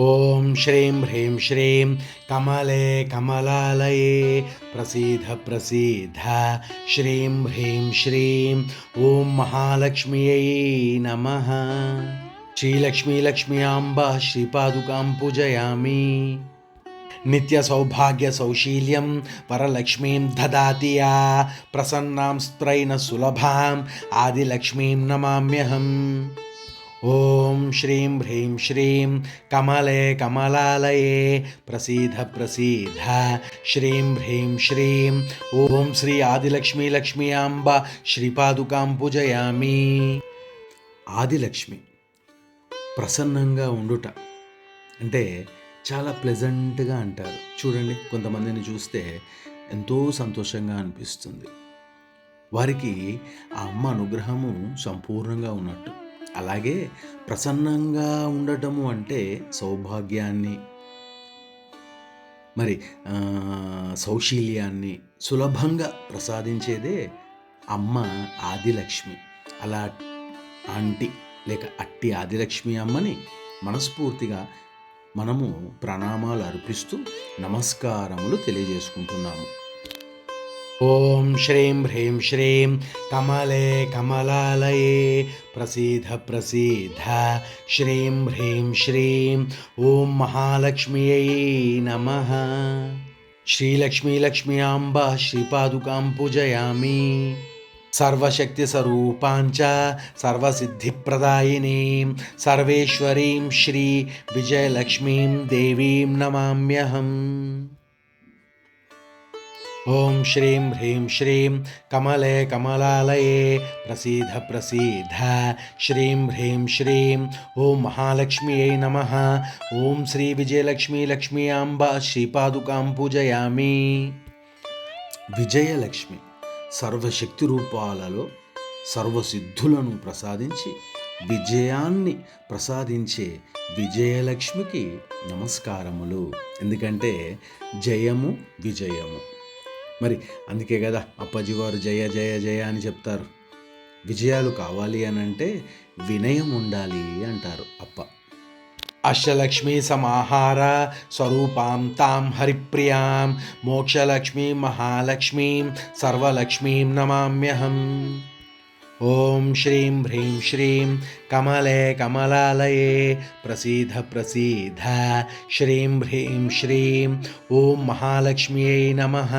ॐ श्रीं ह्रीं श्रीं कमले कमलालये प्रसीद प्रसीद। श्रीं ह्रीं श्रीं ॐ महालक्ष्म्यै नमः। श्रीलक्ष्मी श्रीपादुकां पूजयामि। नित्यसौभाग्यसौशील्यं वरलक्ष्मीं ददाति या। प्रसन्नां स्त्रैण सुलभाम् आदिलक्ष्मीं नमाम्यहम्। ఓం శ్రీం హ్రీం శ్రీం కమలే కమలాలయే ప్రసీద ప్రసీద. శ్రీం హ్రీం శ్రీం ఓం శ్రీ ఆదిలక్ష్మీ లక్ష్మీ అంబ శ్రీపాదుకాం పూజయామి. ఆదిలక్ష్మి ప్రసన్నంగా ఉండుట అంటే చాలా ప్లెజెంట్గా అంటారు. చూడండి కొంతమందిని చూస్తే ఎంతో సంతోషంగా అనిపిస్తుంది. వారికి ఆ అమ్మ అనుగ్రహము సంపూర్ణంగా ఉన్నట్టు. అలాగే ప్రసన్నంగా ఉండటము అంటే సౌభాగ్యాన్ని మరి సౌశీల్యాన్ని సులభంగా ప్రసాదించేదే అమ్మ ఆదిలక్ష్మి. అలా ఆంటీ లేక అట్టి ఆదిలక్ష్మి అమ్మని మనస్ఫూర్తిగా మనము ప్రణామాలు అర్పిస్తూ నమస్కారములు తెలియజేసుకుంటున్నాము. ॐ श्रीं ह्रीं श्रीं कमले कमलालये प्रसीद प्रसीद। श्रीं ह्रीं श्रीं ॐ महालक्ष्म्यै नमः। श्रीलक्ष्मीलक्ष्म्याम्ब श्रीपादुकां पूजयामि। सर्वशक्तिस्वरूपाञ्च सर्वसिद्धिप्रदायिनीं सर्वेश्वरीं श्रीविजयलक्ष्मीं देवीं नमाम्यहम्। ఓం శ్రీం హ్రీం శ్రీం కమలే కమలాలయే ప్రసీద ప్రసీద. శ్రీం హ్రీం శ్రీం ఓం మహాలక్ష్మ్యై నమ. ఓం శ్రీ విజయలక్ష్మి లక్ష్మీ అంబ శ్రీపాదుకాం పూజయామి. విజయలక్ష్మి సర్వశక్తి రూపాలలో సర్వసిద్ధులను ప్రసాదించి విజయాన్ని ప్రసాదించే విజయలక్ష్మికి నమస్కారములు. ఎందుకంటే జయము విజయము. మరి అందుకే కదా అప్పాజీ వారు జయ జయ జయ అని చెప్తారు. విజయాలు కావాలి అని అంటే వినయం ఉండాలి అంటారు అప్ప. అష్టలక్ష్మి సమాహార స్వరూపాం తాం హరిప్రియాం మోక్షలక్ష్మీ మహాలక్ష్మీం సర్వలక్ష్మీం నమామ్యహం. ఓం శ్రీం హ్రీం శ్రీం కమలే కమలాలయే ప్రసీద ప్రసీద శ్రీం హ్రీం శ్రీం ఓం మహాలక్ష్మ్యై నమః.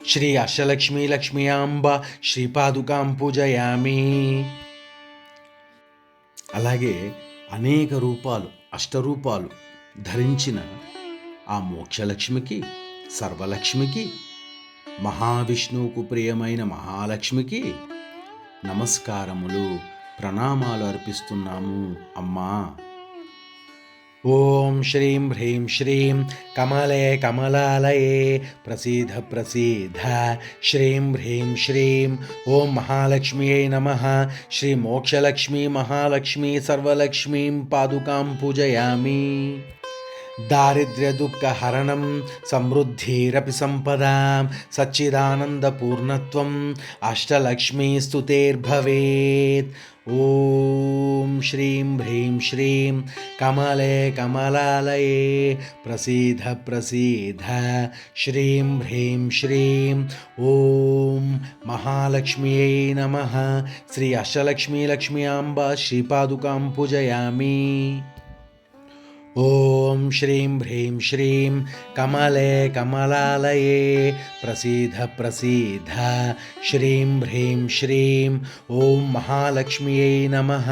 శ్రీ అష్టలక్ష్మీ లక్ష్మీ అంబ శ్రీపాదుకాం పూజయామి అలాగే అనేక రూపాలు అష్టరూపాలు ధరించిన ఆ మోక్షలక్ష్మికి సర్వలక్ష్మికి మహావిష్ణువుకు ప్రియమైన మహాలక్ష్మికి నమస్కారములు ప్రణామాలు అర్పిస్తున్నాము అమ్మా. ॐ श्रीं ह्रीं श्रीं कमले कमलालये प्रसीद प्रसीद। श्रीं ह्रीं श्रीं ॐ महालक्ष्म्यै नमः। श्रीमोक्षलक्ष्मी महालक्ष्मी सर्वलक्ष्मीं पादुकां पूजयामि। दारिद्र्यदुःखहरणं समृद्धिरपि सम्पदां सच्चिदानन्दपूर्णत्वम् अष्टलक्ष्मीस्तुतेर्भवेत्। ॐ श्रीं ह्रीं श्रीं कमले कमलालये प्रसीद प्रसीद। श्रीं ह्रीं श्रीं ॐ महालक्ष्म्यै नमः। श्री अष्टलक्ष्मी लक्ष्म्याम्बा श्रीपादुकां पूजयामि। ॐ श्रीं ह्रीं श्रीं कमले कमलालये प्रसीद प्रसीद। श्रीं ह्रीं श्रीं ॐ महालक्ष्म्यै नमः।